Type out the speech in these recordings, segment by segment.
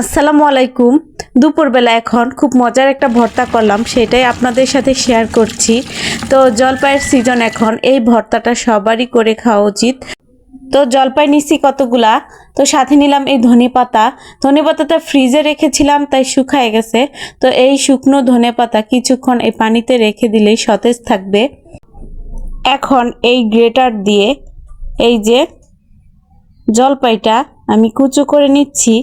আসসালামু আলাইকুম। দুপুরবেলা এখন খুব মজার একটা ভর্তা করলাম, সেটাই আপনাদের সাথে শেয়ার করছি। তো জলপাইয়ের সিজন এখন, এই ভর্তাটা সবারই করে খাওয়া উচিত। তো জলপাই নিচ্ছি কতগুলা? তো সাথে নিলাম এই ধনে পাতা। ধনে পাতাটা ফ্রিজে রেখেছিলাম, তাই শুকায় গেছে। তো এই শুকনো ধনে পাতা কিছুক্ষণ এই পানিতে রেখে দিলেই সতেজ থাকবে। এখন এই গ্রেটার দিয়ে এই যে জলপাইটা আমি কুচো করে নিচ্ছি।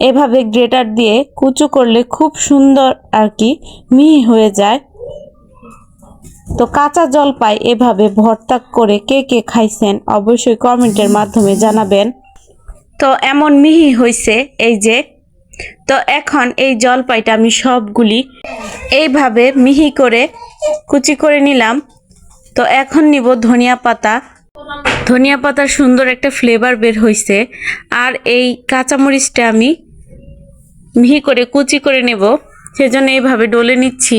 এভাবে গ্রেটার দিয়ে কুচো করলে খুব সুন্দর আর কি মিহি হয়ে যায়। তো কাঁচা জলপাই এভাবে ভর্তা করে কে কে খাইছেন অবশ্যই কমেন্টের মাধ্যমে জানাবেন। তো এমন মিহি হয়েছে এই যে। তো এখন এই জলপাইটা আমি সবগুলি এইভাবে মিহি করে কুচি করে নিলাম। তো এখন নিব ধনিয়া পাতা। ধনিয়া পাতার সুন্দর একটা ফ্লেভার বের হয়েছে আর এই কাঁচামরিচটা আমি মিহি করে কুচি করে নেব। সেজন্য এইভাবে ডলে নিচ্ছি।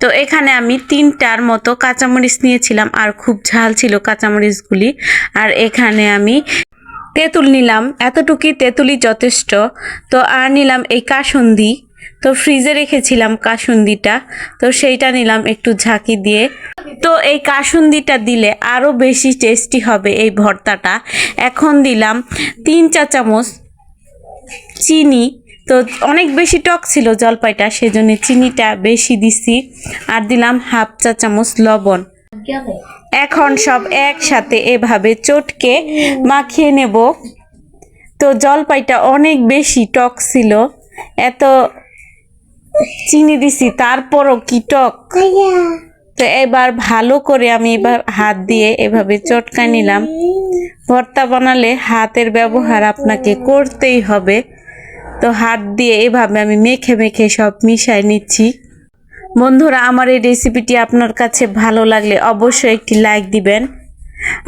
তো এখানে আমি তিনটার মতো কাঁচামরিচ নিয়েছিলাম, আর খুব ঝাল ছিল কাঁচামরিচগুলি। আর এখানে আমি তেঁতুল নিলাম, এতটুকুই তেঁতুলই যথেষ্ট। তো আর নিলাম এই কাসুন্দি। তো ফ্রিজে রেখেছিলাম কাসুন্দিটা, তো সেইটা নিলাম একটু ঝাঁকি দিয়ে। তো এই কাসুন্দিটা দিলে আরও বেশি টেস্টি হবে এই ভর্তাটা। এখন দিলাম তিন চা চামচ চিনি। তো অনেক বেশি টক ছিল জলপাইটা, সেজন্য চিনিটা বেশি দিছি আর দিলাম হাফ চা চামচ লবণ। এখন সব একসাথে এভাবে চটকে মাখিয়ে নেব। তো জলপাইটা অনেক বেশি টক ছিল, এত চিনি দিছি, তারপরও কি টক? তো এবার ভালো করে আমি এবার হাত দিয়ে এভাবে চটকা নিলাম। ভর্তা বানালে হাতের ব্যবহার আপনাকে করতেই হবে। তো হাত দিয়ে এভাবে আমি মেখে মেখে সব মিশাই নিচ্ছি। বন্ধুরা, আমার এই রেসিপিটি আপনার কাছে ভালো লাগলে অবশ্যই একটি লাইক দিবেন।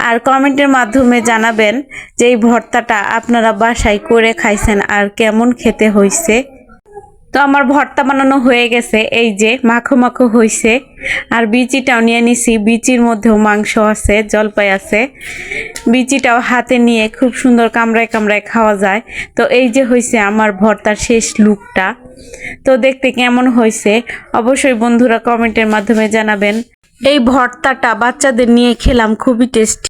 আর কমেন্টের মাধ্যমে জানাবেন যে এই ভর্তাটা আপনারা বাসায় করে খাইছেন আর কেমন খেতে হয়েছে তো আমার ভর্তা বানানো হয়ে গেছে, এই যে মাখো মাখো হয়েছে আর বিচিটাও নিয়ে নিছি, বিচির মধ্যেও মাংস আছে, জলপাই আছে। বিচিটাও হাতে নিয়ে খুব সুন্দর কামড়ায় কামড়ায় খাওয়া যায়। তো এই যে হয়েছে আমার ভর্তার শেষ লুকটা। তো দেখতে কেমন হয়েছে অবশ্যই বন্ধুরা কমেন্টের মাধ্যমে জানাবেন। এই ভর্তাটা বাচ্চাদের নিয়ে খেলাম, খুবই টেস্টি।